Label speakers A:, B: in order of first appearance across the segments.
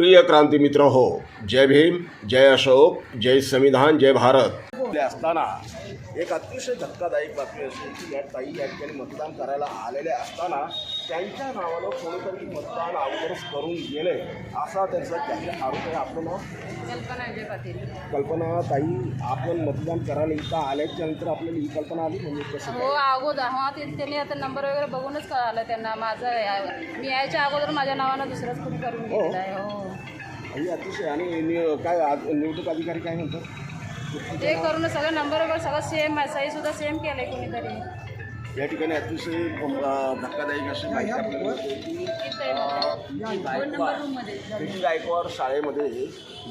A: प्रिय क्रांती मित्र हो जय भीम जय अशोक जय संविधान जय भारत. असताना एक अतिशय धक्कादायक बातमी अशी की या ताई या ठिकाणी मतदान करायला आलेल्या असताना त्यांच्या नावानं कोणीतरी मतदान अगोदरच करून गेले असा त्यांचा त्याचे आरोप आहे. आपलं नाव?
B: कल्पना
A: ताई आपण मतदान करायला इथं आल्याच्यानंतर आपल्याला ही कल्पना आली म्हणजे कसं
B: हो अगोदर. हा ते त्यांनी आता नंबर वगैरे बघूनच कळालं त्यांना. माझं मी यायच्या अगोदर माझ्या नावानं दुसरंच कोणी करून घेतलं आहे हो.
A: ही अतिशय आणि काय निवडणूक अधिकारी काय म्हणतात?
B: ते करून सगळं नंबर वगैरे सगळं सेम आहे. सही सुद्धा सेम केलंय कोणीतरी.
A: या ठिकाणी अतिशय धक्कादायक अशी माहिती आपल्याला मिळते. ही गायकवाड बीटी गायकवाड शाळेमध्ये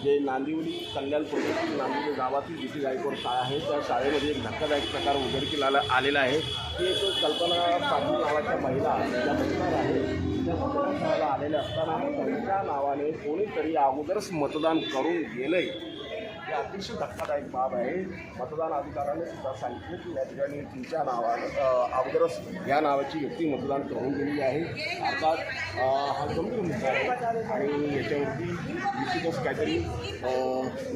A: जे नांदिवली कल्याणपूर नांदिवली गावातील बीटी गायकवाड शाळा आहे त्या शाळेमध्ये एक धक्कादायक प्रकार उघडकीला आला आलेला आहे. की एक कल्पना पाटील नावाच्या महिला ज्या मतदार आहे त्या मतदान करायला आलेल्या असताना त्यांच्या नावाने कोणीतरी अगोदरच मतदान करून गेलंय. हे अतिशय धक्कादायक बाब आहे. मतदान अधिकाऱ्याने सुद्धा सांगितले की या ठिकाणी तुमच्या नावानं अगोदरच या नावाची व्यक्ती मतदान करून गेलेली आहे. अर्थात हा गंभीर मुद्दा आहे आणि याच्यावरती निश्चितच काहीतरी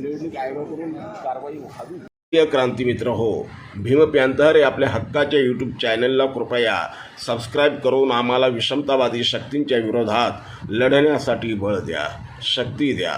A: निवडणूक आयोगाकडून कारवाई व्हावी. क्रांती मित्र हो भीम प्यांतर या आपल्या हक्काच्या यूट्यूब चॅनलला कृपया सबस्क्राईब करून आम्हाला विषमतावादी शक्तींच्या विरोधात लढण्यासाठी बळ द्या शक्ती द्या.